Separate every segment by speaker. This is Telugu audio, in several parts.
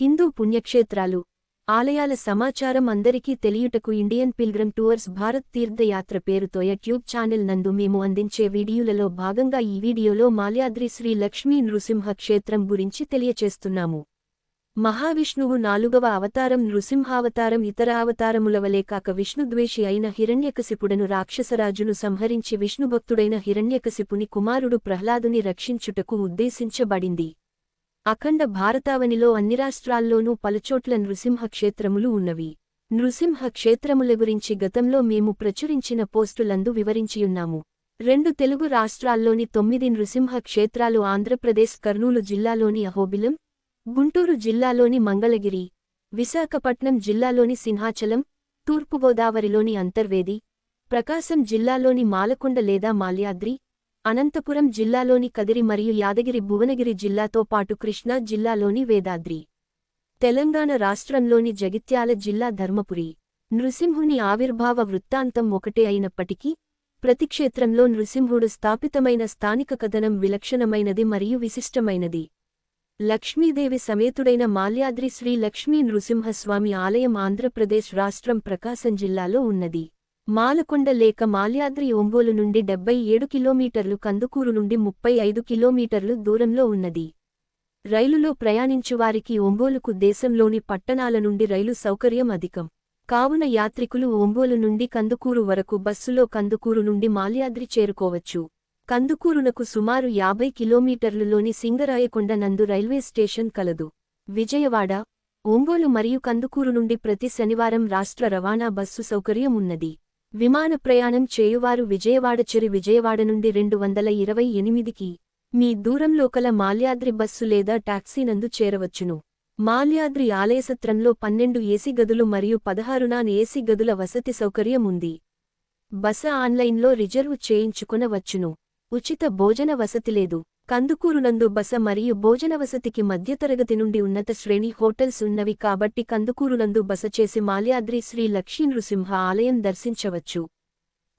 Speaker 1: హిందూ పుణ్యక్షేత్రాలు. ఆలయాల సమాచారం అందరికీ తెలియుటకు ఇండియన్ పిల్గ్రమ్ టూర్స్ భారత్ తీర్థయాత్ర పేరుతో యూట్యూబ్ ఛానల్ నందు మేము అందించే వీడియోలలో భాగంగా ఈ వీడియోలో మాల్యాద్రి శ్రీ లక్ష్మీ నృసింహ క్షేత్రం గురించి తెలియచేస్తున్నాము. మహావిష్ణువు నాలుగవ అవతారం నృసింహావతారం ఇతర అవతారముల వలె కాక విష్ణుద్వేషి అయిన హిరణ్యకశిపుడను రాక్షసరాజును సంహరించి విష్ణుభక్తుడైన హిరణ్యకశిపుని కుమారుడు ప్రహ్లాదుని రక్షించుటకు ఉద్దేశించబడింది. అఖండ భారతావనిలో అన్ని రాష్ట్రాల్లోనూ పలుచోట్ల నృసింహ క్షేత్రములు ఉన్నవి. నృసింహ క్షేత్రముల గురించి గతంలో మేము ప్రచురించిన పోస్టులందు వివరించియున్నాము. రెండు తెలుగు రాష్ట్రాల్లోని తొమ్మిది నృసింహ క్షేత్రాలు ఆంధ్రప్రదేశ్ కర్నూలు జిల్లాలోని అహోబిలం గుంటూరు జిల్లాలోని మంగళగిరి విశాఖపట్నం జిల్లాలోని సింహాచలం తూర్పుగోదావరిలోని అంతర్వేది ప్రకాశం జిల్లాలోని మాలకొండ లేదా మాల్యాద్రి అనంతపురం జిల్లాలోని కదిరి మరియు యాదగిరి భువనగిరి జిల్లాతో పాటు కృష్ణా జిల్లాలోని వేదాద్రి. తెలంగాణ రాష్ట్రంలోని జగిత్యాల జిల్లా ధర్మపురి. నృసింహుని ఆవిర్భావ వృత్తాంతం ఒకటే అయినప్పటికీ ప్రతి క్షేత్రంలో నృసింహుడు స్థాపితమైన స్థానిక కథనం విలక్షణమైనది మరియు విశిష్టమైనది. లక్ష్మీదేవి సమేతుడైన మాల్యాద్రి శ్రీ లక్ష్మీ నృసింహస్వామి ఆలయం ఆంధ్రప్రదేశ్ రాష్ట్రం ప్రకాశం జిల్లాలో ఉన్నది. మాలకొండ లేక మాల్యాద్రి ఒంగోలు నుండి డెబ్బై ఏడు కిలోమీటర్లు కందుకూరు నుండి ముప్పై ఐదు కిలోమీటర్లు దూరంలో ఉన్నది. రైలులో ప్రయాణించువారికి ఒంగోలుకు దేశంలోని పట్టణాల నుండి రైలు సౌకర్యం అధికం. కావున యాత్రికులు ఒంగోలు నుండి కందుకూరు వరకు బస్సులో కందుకూరు నుండి మాల్యాద్రి చేరుకోవచ్చు. కందుకూరునకు సుమారు యాభై కిలోమీటర్లులోని సింగరాయకొండ నందు రైల్వే స్టేషన్ కలదు. విజయవాడ ఒంగోలు మరియు కందుకూరు నుండి ప్రతి శనివారం రాష్ట్ర రవాణా బస్సు సౌకర్యం ఉన్నది. విమాన ప్రయాణం చేయువారు విజయవాడ చెరి విజయవాడ నుండి రెండు వందల ఇరవై ఎనిమిదికి మీ దూరంలో కల మాల్యాద్రి బస్సు లేదా టాక్సీ నందు చేరవచ్చును. మాల్యాద్రి ఆలయసత్రంలో పన్నెండు ఏసీ గదులు మరియు పదహారు నాన్ ఏసీ గదుల వసతి సౌకర్యం ఉంది. బస ఆన్లైన్లో రిజర్వు చేయించుకునవచ్చును. ఉచిత భోజన వసతి లేదు. కందుకూరునందు బస మరియు భోజన వసతికి మధ్యతరగతి నుండి ఉన్నత శ్రేణి హోటల్స్ ఉన్నవి కాబట్టి కందుకూరునందు బస చేసి మాల్యాద్రి శ్రీ లక్ష్మీ నృసింహ ఆలయం దర్శించవచ్చు.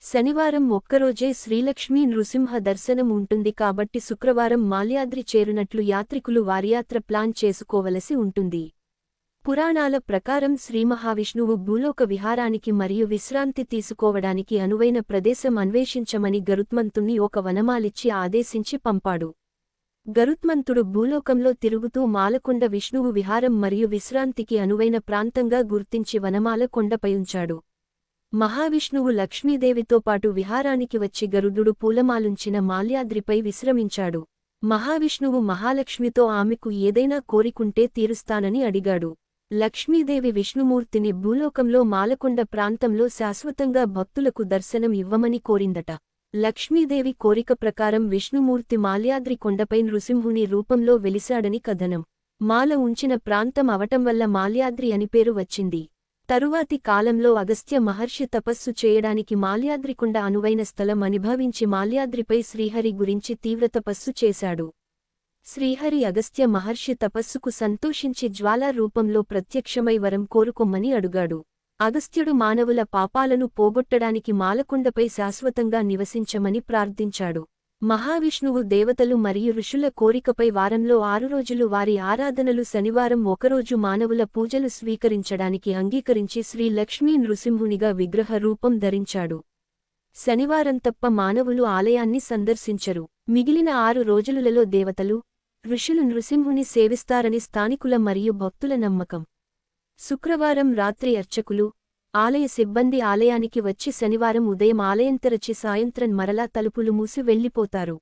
Speaker 1: శనివారం ఒక్కరోజే శ్రీలక్ష్మీ నృసింహ దర్శనం ఉంటుంది కాబట్టి శుక్రవారం మాల్యాద్రి చేరునట్లు యాత్రికులు వారియాత్ర ప్లాన్ చేసుకోవలసి ఉంటుంది. పురాణాల ప్రకారం శ్రీమహావిష్ణువు భూలోక విహారానికి మరియు విశ్రాంతి తీసుకోవడానికి అనువైన ప్రదేశం అన్వేషించమని గరుత్మంతుణ్ణి ఒక వనమాలిచ్చి ఆదేశించి పంపాడు. గరుత్మంతుడు భూలోకంలో తిరుగుతూ మాలకొండ విష్ణువు విహారం మరియు విశ్రాంతికి అనువైన ప్రాంతంగా గుర్తించి వనమాల కొండపయుంచాడు మహావిష్ణువు లక్ష్మీదేవితో పాటు విహారానికి వచ్చి గరుడుడు పూలమాలుంచిన మాల్యాద్రిపై విశ్రమించాడు. మహావిష్ణువు మహాలక్ష్మితో ఆమెకు ఏదైనా కోరికుంటే తీరుస్తానని అడిగాడు. లక్ష్మీదేవి విష్ణుమూర్తిని భూలోకంలో మాలకొండ ప్రాంతంలో శాశ్వతంగా భక్తులకు దర్శనం ఇవ్వమని కోరిందట. లక్ష్మీదేవి కోరిక ప్రకారం విష్ణుమూర్తి మాల్యాద్రి కొండపై నృసింహుని రూపంలో వెలిశాడని కథనం. మాల ఉంచిన ప్రాంతం అవటం వల్ల మాల్యాద్రి అని పేరు వచ్చింది. తరువాతి కాలంలో అగస్త్య మహర్షి తపస్సు చేయడానికి మాల్యాద్రికొండ అనువైన స్థలం అనుభవించి మాల్యాద్రిపై శ్రీహరి గురించి తీవ్ర తపస్సు చేశాడు. శ్రీహరి అగస్త్య మహర్షి తపస్సుకు సంతోషించి జ్వాలా రూపంలో ప్రత్యక్షమై వరం కోరుకొమ్మని అడుగాడు. అగస్త్యుడు మానవుల పాపాలను పోగొట్టడానికి మాలకొండపై శాశ్వతంగా నివసించమని ప్రార్థించాడు. మహావిష్ణువు దేవతలు మరియు ఋషుల కోరికపై వారంలో ఆరు రోజులు వారి ఆరాధనలు శనివారం ఒకరోజు మానవుల పూజలు స్వీకరించడానికి అంగీకరించి శ్రీ లక్ష్మీ నృసింహునిగా విగ్రహ రూపం ధరించాడు. శనివారం తప్ప మానవులు ఆలయాన్ని సందర్శించరు. మిగిలిన ఆరు రోజులలో దేవతలు ఋషులు నృసింహుని సేవిస్తారని స్థానికుల మరియు భక్తుల నమ్మకం. శుక్రవారం రాత్రి అర్చకులు ఆలయ సిబ్బంది ఆలయానికి వచ్చి శనివారం ఉదయం ఆలయం తెరచి సాయంత్రం మరలా తలుపులు మూసి వెళ్ళిపోతారు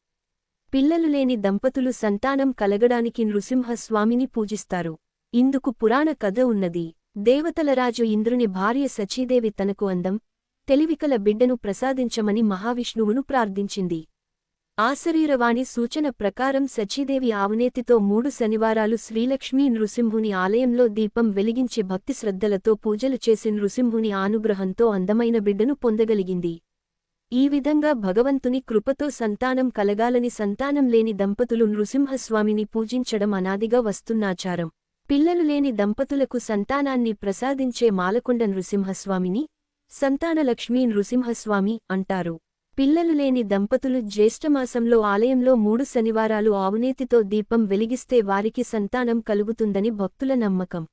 Speaker 1: పిల్లలు లేని దంపతులు సంతానం కలగడానికి నృసింహస్వామిని పూజిస్తారు. ఇందుకు పురాణ కథ ఉన్నది. దేవతలరాజు ఇంద్రుని భార్య సచీదేవి తనకు అందం తెలివికల బిడ్డను ప్రసాదించమని మహావిష్ణువును ప్రార్థించింది. ఆశరీరవాణి సూచన ప్రకారం సచీదేవి ఆవునేతితో మూడు శనివారాలు శ్రీలక్ష్మీ నృసింహుని ఆలయంలో దీపం వెలిగించి భక్తి శ్రద్ధలతో పూజలు చేసి నృసింహుని ఆనుగ్రహంతో అందమైన బిడ్డను పొందగలిగింది. ఈ విధంగా భగవంతుని కృపతో సంతానం కలగాలని సంతానం లేని దంపతులు నృసింహస్వామిని పూజించడం అనాదిగా వస్తున్నాచారం. పిల్లలు లేని దంపతులకు సంతానాన్ని ప్రసాదించే మాలకొండ నృసింహస్వామిని సంతానలక్ష్మీ నృసింహస్వామి అంటారు. పిల్లలు లేని దంపతులు జ్యేష్ఠమాసంలో ఆలయంలో మూడు శనివారాలు ఆవునేతితో దీపం వెలిగిస్తే వారికి సంతానం కలుగుతుందని భక్తుల నమ్మకం.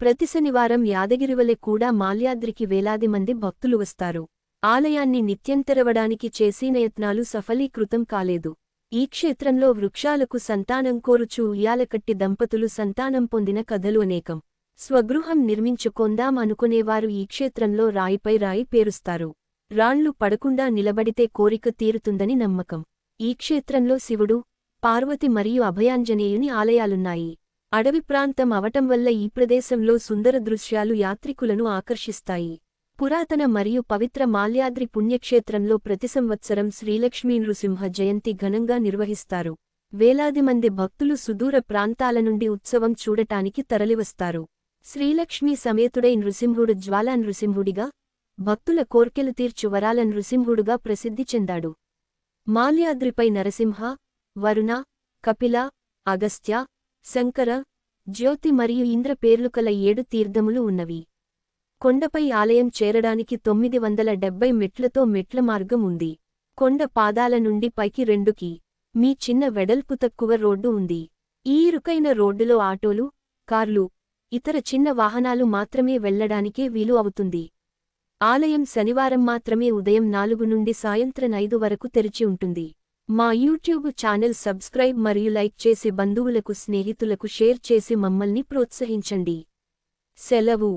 Speaker 1: ప్రతి శనివారం యాదగిరివలె కూడా మాల్యాద్రికి వేలాది మంది భక్తులు వస్తారు. ఆలయాన్ని నిత్యం తెరవడానికి చేసిన యత్నాలు సఫలీకృతం కాలేదు. ఈ క్షేత్రంలో వృక్షాలకు సంతానం కోరుచు ఉయ్యాలకట్టి దంపతులు సంతానం పొందిన కథలు అనేకం. స్వగృహం నిర్మించుకొందాం అనుకునేవారు ఈ క్షేత్రంలో రాయిపై రాయి పేరుస్తారు. రాళ్ళు పడకుండా నిలబడితే కోరిక తీరుతుందని నమ్మకం. ఈ క్షేత్రంలో శివుడు పార్వతి మరియు అభయాంజనేయుని ఆలయాలున్నాయి. అడవి ప్రాంతం అవటం వల్ల ఈ ప్రదేశంలో సుందర దృశ్యాలు యాత్రికులను ఆకర్షిస్తాయి. పురాతన మరియు పవిత్ర మాల్యాద్రి పుణ్యక్షేత్రంలో ప్రతి సంవత్సరం శ్రీలక్ష్మీ నృసింహ జయంతి ఘనంగా నిర్వహిస్తారు. వేలాది మంది భక్తులు సుదూర ప్రాంతాల నుండి ఉత్సవం చూడటానికి తరలివస్తారు. శ్రీలక్ష్మీ సమేతుడై నృసింహుడు జ్వాలా నృసింహుడిగా భక్తుల కోర్కెలు తీర్చు వరాల నృసింహుడుగా ప్రసిద్ధి చెందాడు. మాల్యాద్రిపై నరసింహ వరుణ కపిల అగస్త్య శంకర జ్యోతి మరియు ఇంద్ర పేర్లు కల ఏడు తీర్థములు ఉన్నవి. కొండపై ఆలయం చేరడానికి తొమ్మిది వందల డెబ్బై మెట్లతో మెట్ల మార్గం ఉంది. కొండ పాదాల నుండి పైకి రెండుకి మీ చిన్న వెడల్పు తక్కువ రోడ్డు ఉంది. ఈ ఇరుకైన రోడ్డులో ఆటోలు కార్లు ఇతర చిన్న వాహనాలు మాత్రమే వెళ్ళడానికే వీలు అవుతుంది. ఆలయం శనివారం మాత్రమే ఉదయం నాలుగు నుండి సాయంత్రం ఐదు వరకు తెరిచి ఉంటుంది. మా యూట్యూబ్ ఛానల్ సబ్స్క్రైబ్ మరియు లైక్ చేసి బంధువులకు స్నేహితులకు షేర్ చేసి మమ్మల్ని ప్రోత్సహించండి. సెలవు.